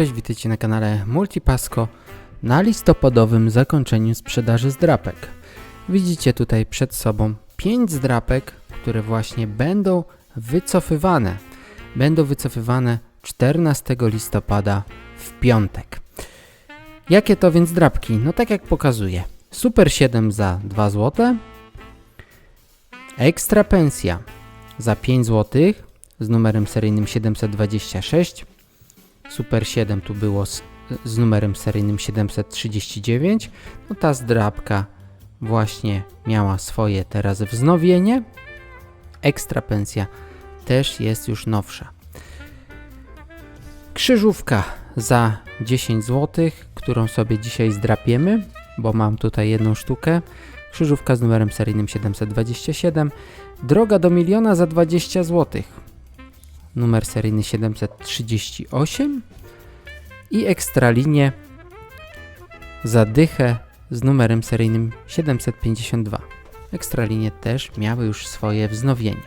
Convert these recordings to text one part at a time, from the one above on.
Cześć, witajcie na kanale Multipasco na listopadowym zakończeniu sprzedaży zdrapek. Widzicie tutaj przed sobą 5 zdrapek, które właśnie będą wycofywane. Będą wycofywane 14 listopada w piątek. Jakie to więc drapki? No tak jak pokazuję. Super 7 za 2 zł. Ekstra pensja za 5 zł z numerem seryjnym 726. Super 7 tu było z, z numerem seryjnym 739. No ta zdrabka właśnie miała swoje teraz wznowienie. Ekstra pensja też jest już nowsza. Krzyżówka za 10 zł, którą sobie dzisiaj zdrapiemy, bo mam tutaj jedną sztukę. Krzyżówka z numerem seryjnym 727. Droga do miliona za 20 zł. Numer seryjny 738 i ekstralinię za dychę z numerem seryjnym 752. Ekstralinie też miały już swoje wznowienie.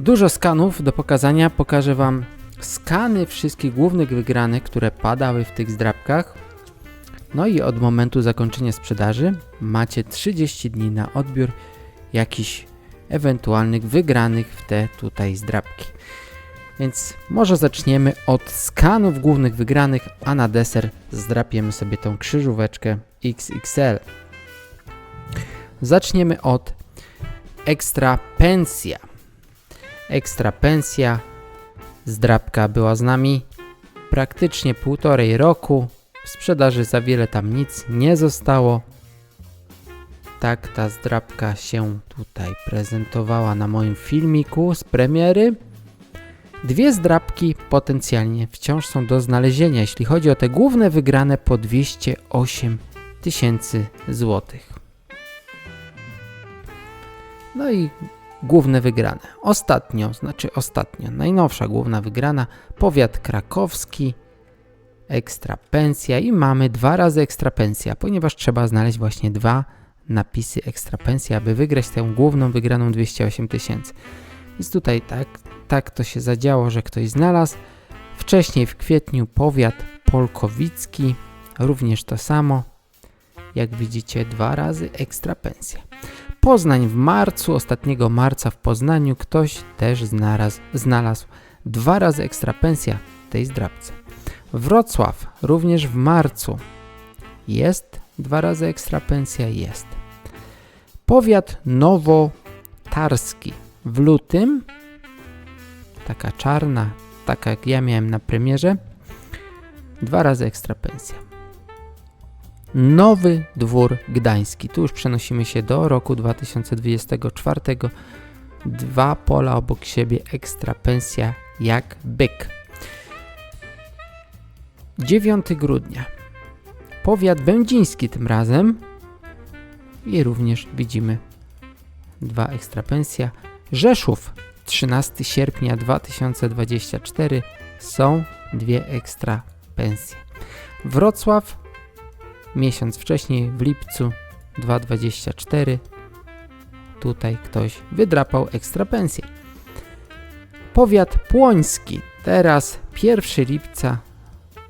Dużo skanów do pokazania. Pokażę Wam skany wszystkich głównych wygranych, które padały w tych zdrabkach. No i od momentu zakończenia sprzedaży macie 30 dni na odbiór jakichś ewentualnych wygranych w te tutaj zdrabki. Więc może zaczniemy od skanów głównych wygranych, a na deser zdrapiemy sobie tą krzyżóweczkę XXL. Zaczniemy od ekstra pensja. Ekstra pensja. Zdrabka była z nami praktycznie półtorej roku. W sprzedaży za wiele tam nic nie zostało. Tak ta zdrabka się tutaj prezentowała na moim filmiku z premiery. Dwie zdrabki potencjalnie wciąż są do znalezienia, jeśli chodzi o te główne wygrane po 208 tysięcy złotych. No i główne wygrane. Ostatnio, znaczy ostatnio, najnowsza główna wygrana, powiat krakowski, ekstra pensja i mamy dwa razy ekstra pensja, ponieważ trzeba znaleźć właśnie dwa napisy ekstra pensja, aby wygrać tę główną wygraną 208 tysięcy. Więc tutaj tak, tak to się zadziało, że ktoś znalazł. Wcześniej w kwietniu powiat polkowicki, również to samo. Jak widzicie, dwa razy ekstra pensja. Poznań w marcu, ostatniego marca w Poznaniu ktoś też znalazł, znalazł dwa razy ekstra pensja tej zdrabce. Wrocław również w marcu jest dwa razy ekstra pensja, jest. Powiat nowotarski w lutym, taka czarna, taka jak ja miałem na premierze, dwa razy ekstra pensja. Nowy Dwór Gdański. Tu już przenosimy się do roku 2024. Dwa pola obok siebie, ekstra pensja jak byk. 9 grudnia. Powiat będziński tym razem. I również widzimy dwa ekstra pensja. Rzeszów 13 sierpnia 2024 są dwie ekstra pensje. Wrocław miesiąc wcześniej w lipcu 2024 tutaj ktoś wydrapał ekstra pensję. Powiat płoński teraz 1 lipca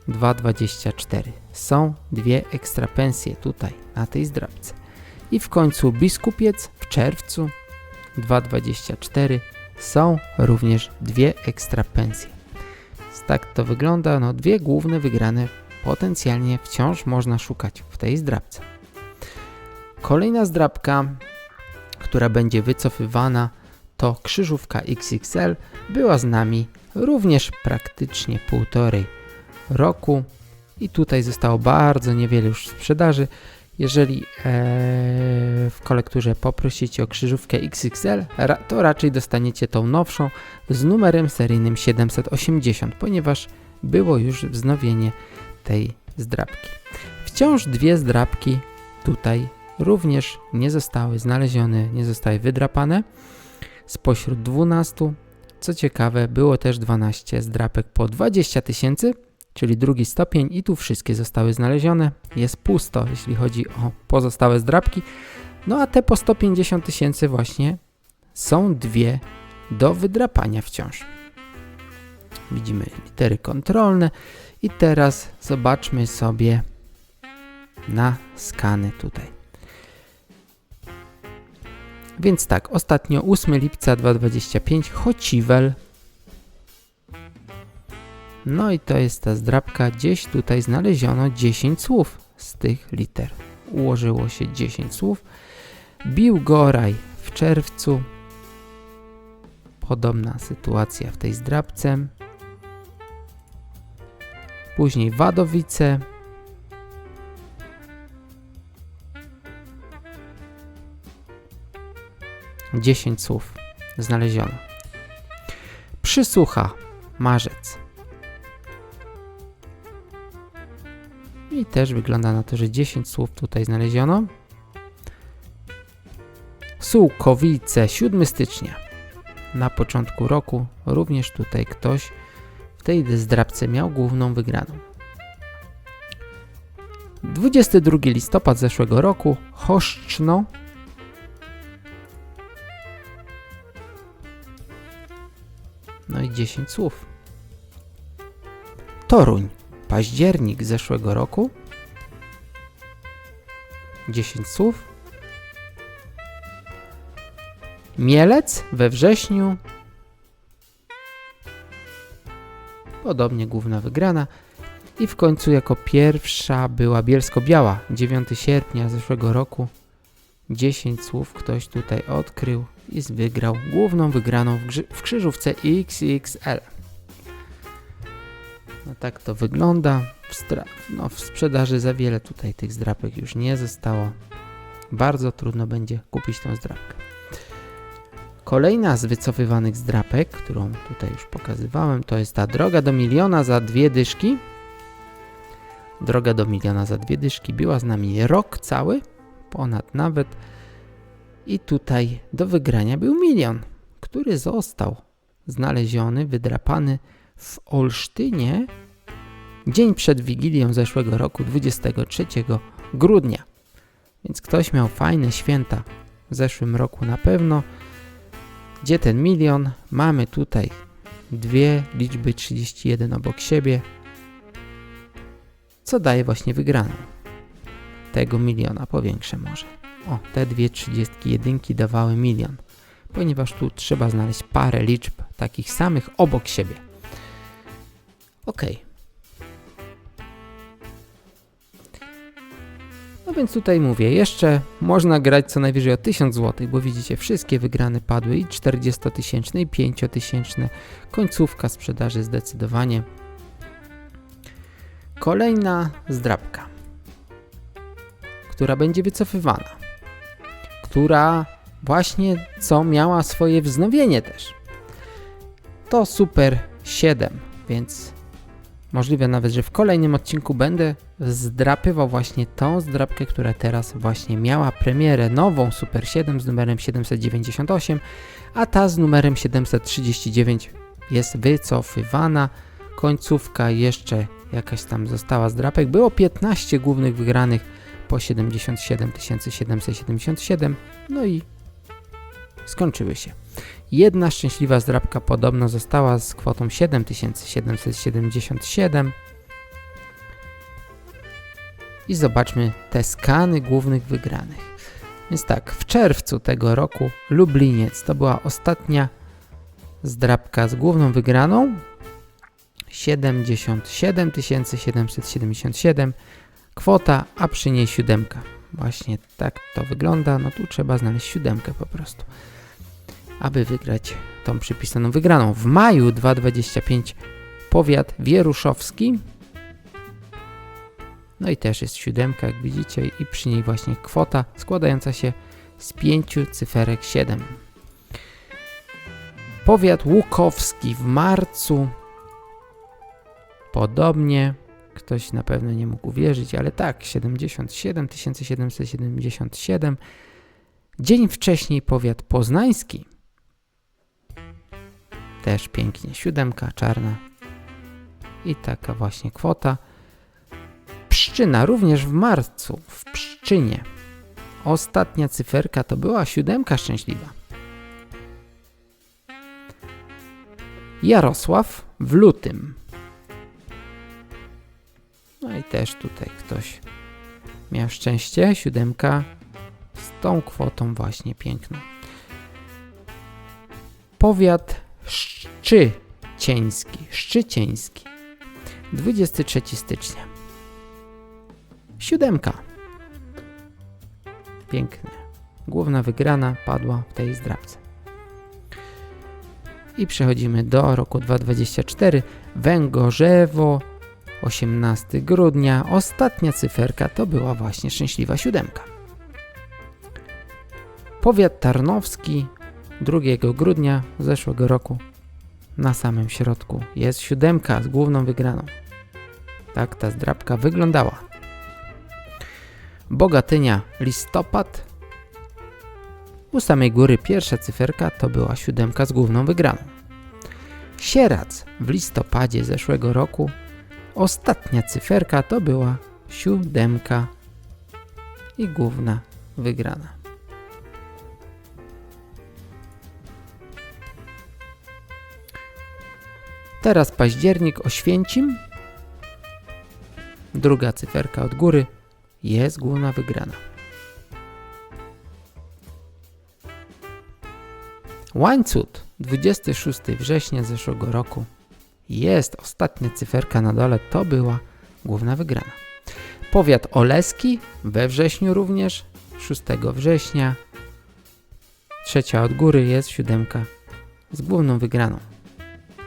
2024 są dwie ekstra pensje tutaj na tej zdrabce. I w końcu biskupiec w czerwcu 2,24 są również dwie ekstra pensje. Tak to wygląda, no dwie główne wygrane potencjalnie wciąż można szukać w tej zdrabce. Kolejna zdrabka, która będzie wycofywana to krzyżówka XXL, była z nami również praktycznie półtorej roku i tutaj zostało bardzo niewiele już sprzedaży. Jeżeli e, w kolekturze poprosicie o krzyżówkę XXL, ra, to raczej dostaniecie tą nowszą z numerem seryjnym 780, ponieważ było już wznowienie tej zdrabki. Wciąż dwie zdrabki tutaj również nie zostały znalezione, nie zostały wydrapane. Spośród 12, co ciekawe, było też 12 zdrapek po 20 tysięcy, czyli drugi stopień i tu wszystkie zostały znalezione. Jest pusto, jeśli chodzi o pozostałe zdrabki. No a te po 150 tysięcy właśnie są dwie do wydrapania wciąż. widzimy litery kontrolne i teraz zobaczmy sobie na skany tutaj. Więc tak, ostatnio 8 lipca 2025 Chociwel. No i to jest ta zdrabka. Gdzieś tutaj znaleziono 10 słów z tych liter. Ułożyło się 10 słów. Bił Goraj w czerwcu. Podobna sytuacja w tej zdrabce. Później Wadowice. Dziesięć słów znaleziono. Przysłucha, marzec. I też wygląda na to, że 10 słów tutaj znaleziono. Sułkowice, 7 stycznia. Na początku roku również tutaj ktoś w tej zdrabce miał główną wygraną. 22 listopad zeszłego roku Choszczno No i 10 słów. Toruń, październik zeszłego roku. 10 słów. Mielec we wrześniu. Podobnie główna wygrana. I w końcu jako pierwsza była Bielsko-Biała, 9 sierpnia zeszłego roku. 10 słów ktoś tutaj odkrył i wygrał główną wygraną w, w krzyżówce XXL. No tak to wygląda. W, no, w sprzedaży za wiele tutaj tych zdrapek już nie zostało. Bardzo trudno będzie kupić tą zdrapkę. Kolejna z wycofywanych zdrapek, którą tutaj już pokazywałem, to jest ta droga do miliona za dwie dyszki. Droga do miliona za dwie dyszki była z nami rok cały, ponad nawet. I tutaj do wygrania był milion, który został znaleziony, wydrapany w Olsztynie dzień przed Wigilią zeszłego roku, 23 grudnia. Więc ktoś miał fajne święta w zeszłym roku na pewno. Gdzie ten milion? Mamy tutaj dwie liczby 31 obok siebie, co daje właśnie wygraną tego miliona. Powiększę może. O, te dwie 31 dawały milion, ponieważ tu trzeba znaleźć parę liczb takich samych obok siebie. Ok. No więc tutaj mówię, jeszcze można grać co najwyżej o 1000 zł, bo widzicie, wszystkie wygrane padły i 40-tysięczne i 5-tysięczne. Końcówka sprzedaży zdecydowanie. Kolejna zdrabka, która będzie wycofywana, która właśnie co miała swoje wznowienie też. To Super 7, więc możliwe nawet, że w kolejnym odcinku będę zdrapywał właśnie tą zdrapkę, która teraz właśnie miała premierę nową Super 7 z numerem 798, a ta z numerem 739 jest wycofywana. Końcówka jeszcze jakaś tam została zdrapek. Było 15 głównych wygranych po 77 777, no i skończyły się. Jedna szczęśliwa zdrabka podobno została z kwotą 7777. I zobaczmy te skany głównych wygranych. Więc tak, w czerwcu tego roku Lubliniec to była ostatnia zdrabka z główną wygraną. 77 777 kwota, a przy niej siódemka. Właśnie tak to wygląda. No tu trzeba znaleźć siódemkę po prostu aby wygrać tą przypisaną wygraną. W maju 225 powiat wieruszowski. No i też jest siódemka, jak widzicie, i przy niej właśnie kwota składająca się z pięciu cyferek 7. Powiat łukowski w marcu. Podobnie. Ktoś na pewno nie mógł uwierzyć, ale tak, 77 777. Dzień wcześniej powiat poznański też pięknie. Siódemka czarna. I taka właśnie kwota. Pszczyna również w marcu. W Pszczynie. Ostatnia cyferka to była siódemka szczęśliwa. Jarosław w lutym. No i też tutaj ktoś miał szczęście. Siódemka z tą kwotą właśnie piękną. Powiat Szczycieński. Szczycieński. 23 stycznia. Siódemka. Pięknie. Główna wygrana padła w tej zdrabce. I przechodzimy do roku 2024. Węgorzewo, 18 grudnia. Ostatnia cyferka to była właśnie szczęśliwa siódemka. Powiat tarnowski 2 grudnia zeszłego roku. Na samym środku jest siódemka z główną wygraną. Tak ta zdrabka wyglądała. Bogatynia listopad. U samej góry pierwsza cyferka to była siódemka z główną wygraną. Sierac w listopadzie zeszłego roku. Ostatnia cyferka to była siódemka i główna wygrana. Teraz październik Oświęcim. Druga cyferka od góry jest główna wygrana. Łańcut 26 września zeszłego roku jest ostatnia cyferka na dole, to była główna wygrana. Powiat Oleski we wrześniu również, 6 września. Trzecia od góry jest siódemka z główną wygraną.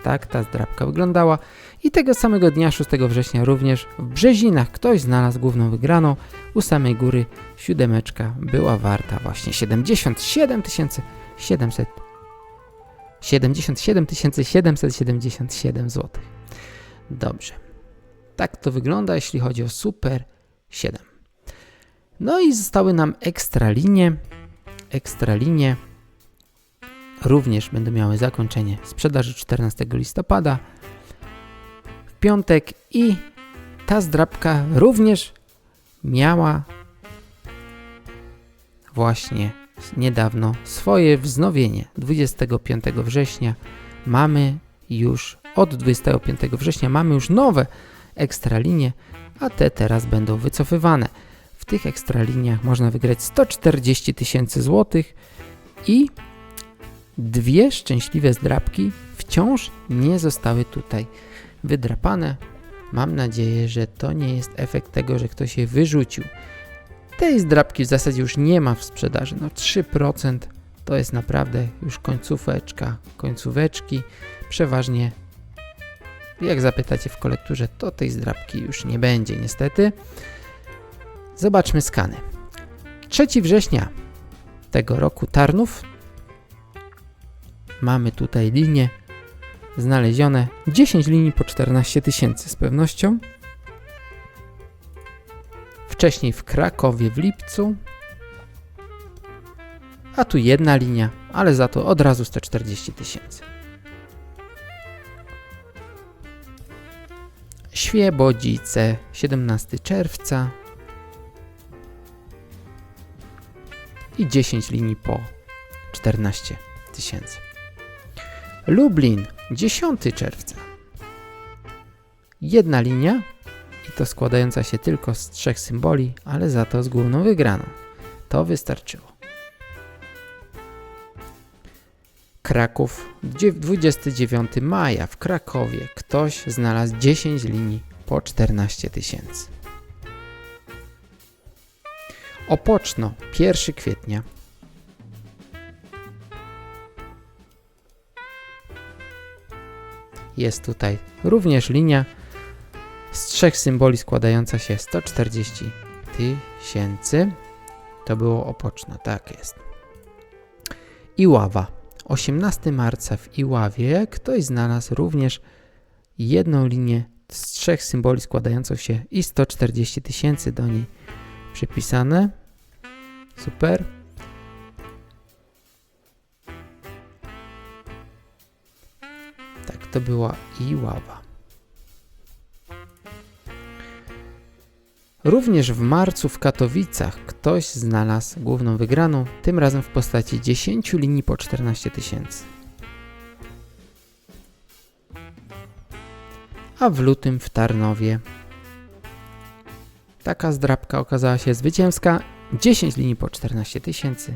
Tak ta zdrabka wyglądała. I tego samego dnia, 6 września, również w Brzezinach ktoś znalazł główną wygraną. U samej góry siódemeczka była warta właśnie 77 700 77 777 zł. Dobrze. Tak to wygląda, jeśli chodzi o Super 7. No i zostały nam ekstra linie. Ekstra linie również będą miały zakończenie sprzedaży 14 listopada w piątek i ta zdrabka również miała właśnie niedawno swoje wznowienie. 25 września mamy już od 25 września mamy już nowe ekstralinie, a te teraz będą wycofywane. W tych ekstraliniach można wygrać 140 tysięcy złotych i dwie szczęśliwe zdrabki wciąż nie zostały tutaj wydrapane. Mam nadzieję, że to nie jest efekt tego, że ktoś je wyrzucił. Tej zdrabki w zasadzie już nie ma w sprzedaży. No 3% to jest naprawdę już końcóweczka, końcóweczki. Przeważnie, jak zapytacie w kolekturze, to tej zdrabki już nie będzie niestety. Zobaczmy skany. 3 września tego roku Tarnów mamy tutaj linie znalezione 10 linii po 14 tysięcy z pewnością. Wcześniej w Krakowie w lipcu. A tu jedna linia, ale za to od razu 140 tysięcy. Świebodzice 17 czerwca i 10 linii po 14 tysięcy. Lublin 10 czerwca. Jedna linia i to składająca się tylko z trzech symboli, ale za to z główną wygraną. To wystarczyło. Kraków 29 maja w Krakowie ktoś znalazł 10 linii po 14 tysięcy. Opoczno 1 kwietnia jest tutaj również linia z trzech symboli składająca się 140 tysięcy. To było opoczno, tak jest. Iława. 18 marca w Iławie ktoś znalazł również jedną linię z trzech symboli składającą się i 140 tysięcy do niej przypisane. Super. To była Iława. Również w marcu w Katowicach ktoś znalazł główną wygraną, tym razem w postaci 10 linii po 14 tysięcy. a w lutym w Tarnowie. Taka zdrabka okazała się zwycięska. 10 linii po 14 tysięcy.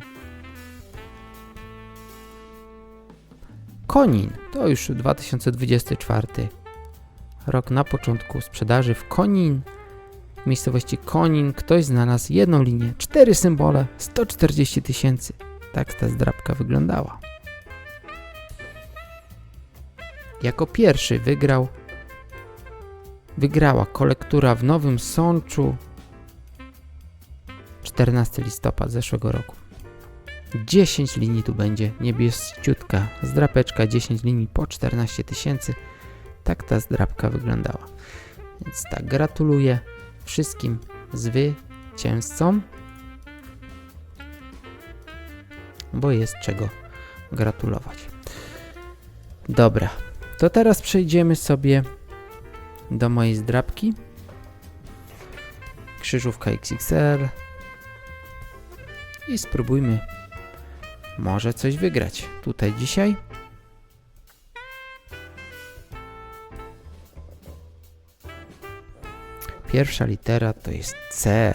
Konin to już 2024 rok na początku sprzedaży w Konin. W miejscowości Konin ktoś znalazł jedną linię, cztery symbole, 140 tysięcy. Tak ta zdrabka wyglądała. Jako pierwszy wygrał wygrała kolektura w Nowym Sączu 14 listopad zeszłego roku. 10 linii tu będzie, niebieściutka zdrapeczka, 10 linii po 14 tysięcy. Tak ta zdrapka wyglądała. Więc tak, gratuluję wszystkim zwycięzcom, bo jest czego gratulować. Dobra, to teraz przejdziemy sobie do mojej zdrabki. Krzyżówka XXL. I spróbujmy może coś wygrać tutaj dzisiaj. Pierwsza litera to jest C.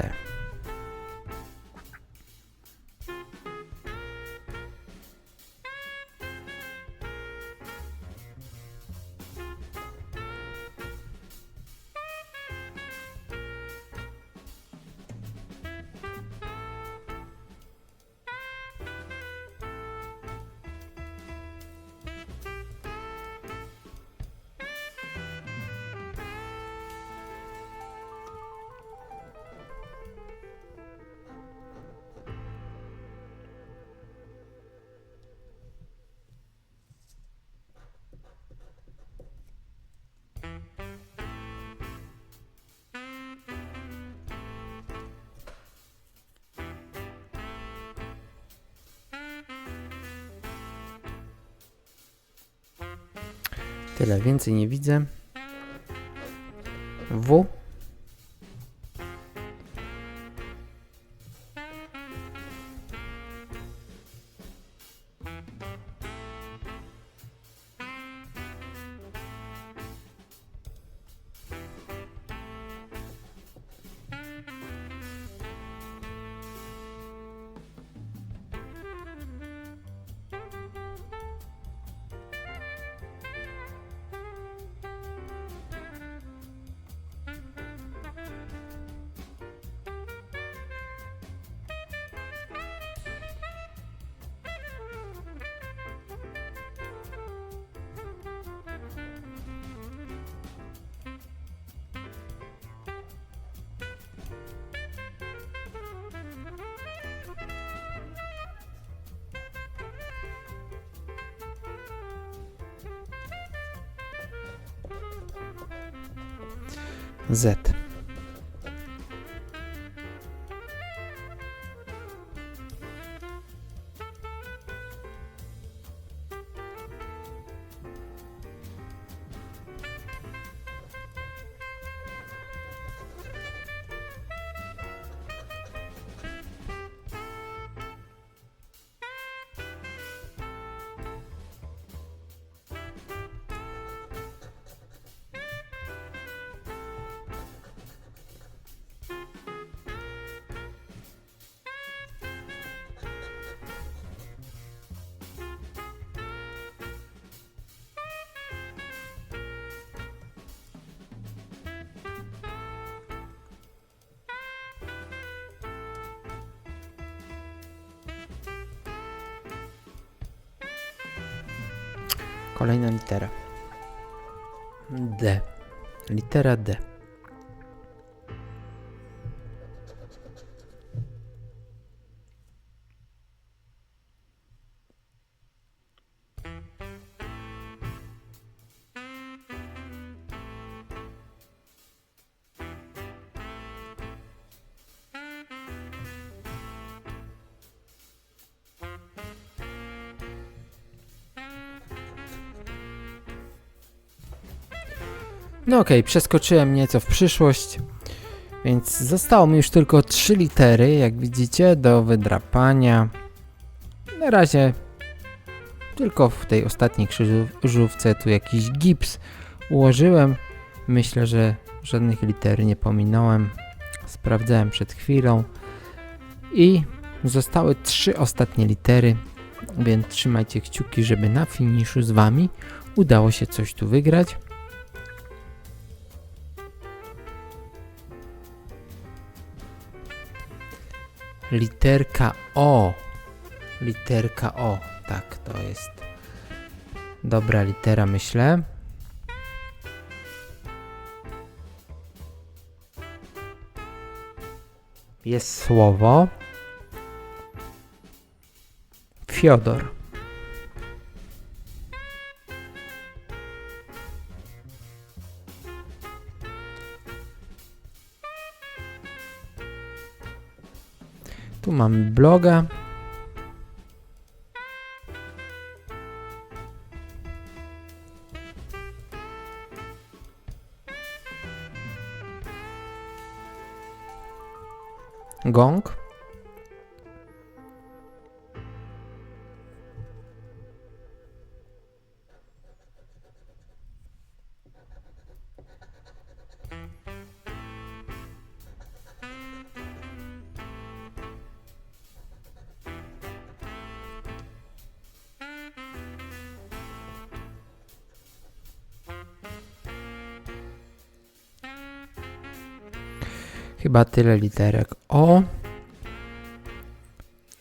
Tyle, więcej nie widzę. W. Z. Kolejna litera. D. Litera D. No okej, przeskoczyłem nieco w przyszłość, więc zostało mi już tylko trzy litery, jak widzicie, do wydrapania. Na razie tylko w tej ostatniej krzyżówce tu jakiś gips ułożyłem, Myślę, że żadnych liter nie pominąłem. Sprawdzałem przed chwilą. I zostały trzy ostatnie litery, więc trzymajcie kciuki, żeby na finiszu z Wami udało się coś tu wygrać. Literka O. Literka O. Tak, to jest dobra litera, myślę. Jest słowo. Fiodor. Mamy bloga. Gong. Chyba tyle literek O.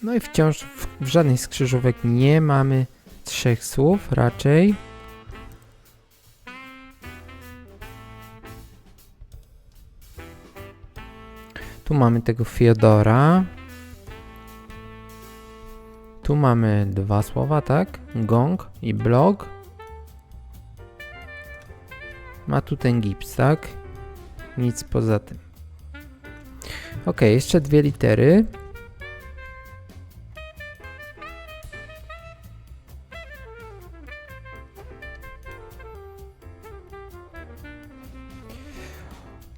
No i wciąż w, w żadnej z krzyżówek nie mamy trzech słów, raczej. Tu mamy tego Fiodora. Tu mamy dwa słowa, tak? Gong i blog. Ma tu ten gips, tak? Nic poza tym. Ok, jeszcze dwie litery.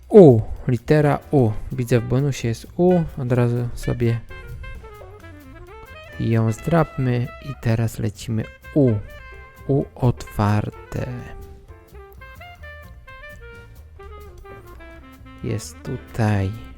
U, litera U. Widzę w bonusie jest U. Od razu sobie ją zdrapmy i teraz lecimy U. U otwarte. Jest tutaj.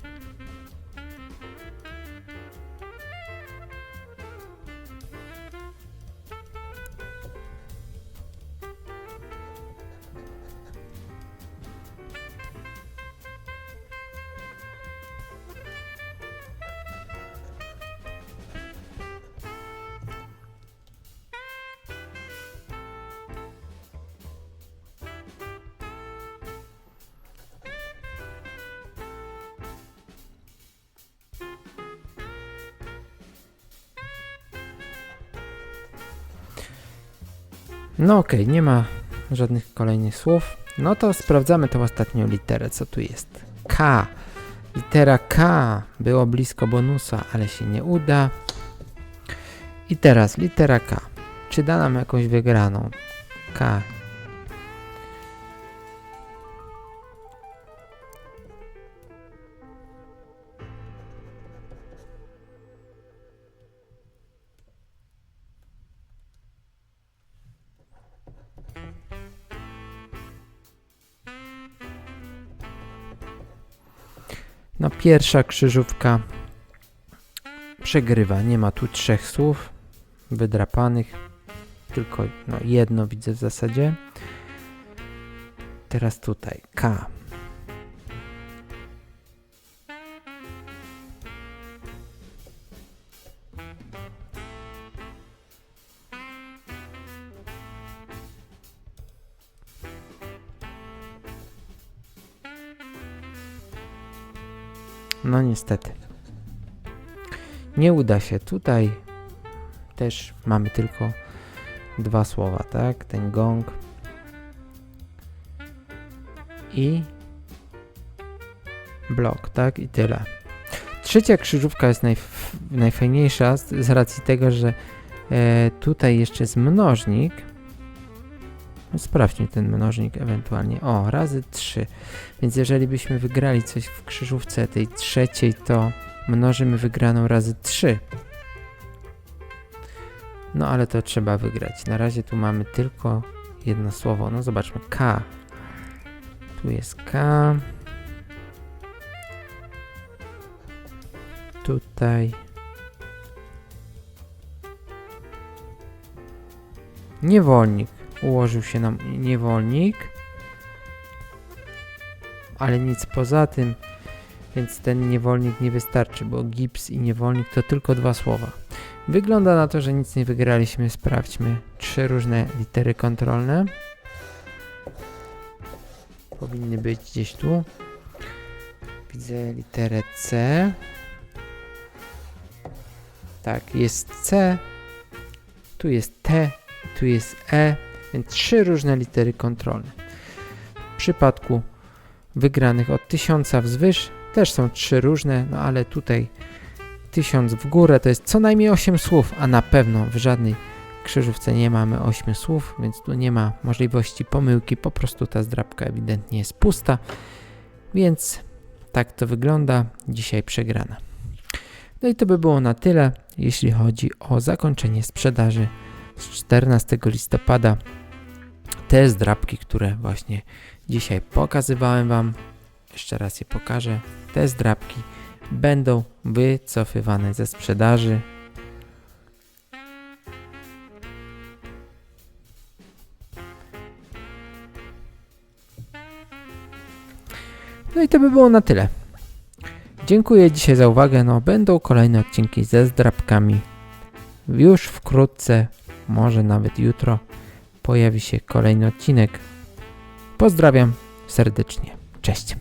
No okej, nie ma żadnych kolejnych słów. No to sprawdzamy tą ostatnią literę, co tu jest. K. Litera K. Było blisko bonusa, ale się nie uda. I teraz litera K. Czy da nam jakąś wygraną? K. pierwsza krzyżówka przegrywa. Nie ma tu trzech słów wydrapanych. Tylko no, jedno widzę w zasadzie. Teraz tutaj K. No niestety. Nie uda się. Tutaj też mamy tylko dwa słowa, tak? Ten gong i blok, tak? I tyle. Trzecia krzyżówka jest najf najfajniejsza z, racji tego, że e, tutaj jeszcze jest mnożnik. Sprawdźmy ten mnożnik ewentualnie. O, razy 3. Więc jeżeli byśmy wygrali coś w krzyżówce tej trzeciej, to mnożymy wygraną razy 3. No ale to trzeba wygrać. Na razie tu mamy tylko jedno słowo. No zobaczmy. K. Tu jest K. Tutaj. Niewolnik. Ułożył się nam niewolnik. Ale nic poza tym. Więc ten niewolnik nie wystarczy, bo gips i niewolnik to tylko dwa słowa. Wygląda na to, że nic nie wygraliśmy. Sprawdźmy. Trzy różne litery kontrolne. Powinny być gdzieś tu. Widzę literę C. Tak, jest C. Tu jest T. Tu jest E. Więc trzy różne litery kontrolne. W przypadku wygranych od 1000 wzwyż też są trzy różne, no ale tutaj 1000 w górę to jest co najmniej 8 słów, a na pewno w żadnej krzyżówce nie mamy 8 słów, więc tu nie ma możliwości pomyłki, po prostu ta zdrabka ewidentnie jest pusta, więc tak to wygląda, dzisiaj przegrana. No i to by było na tyle, jeśli chodzi o zakończenie sprzedaży z 14 listopada. Te zdrabki, które właśnie dzisiaj pokazywałem Wam, jeszcze raz je pokażę. Te zdrabki będą wycofywane ze sprzedaży. No i to by było na tyle. Dziękuję dzisiaj za uwagę. No, będą kolejne odcinki ze zdrabkami. Już wkrótce, może nawet jutro, pojawi się kolejny odcinek. Pozdrawiam serdecznie. Cześć.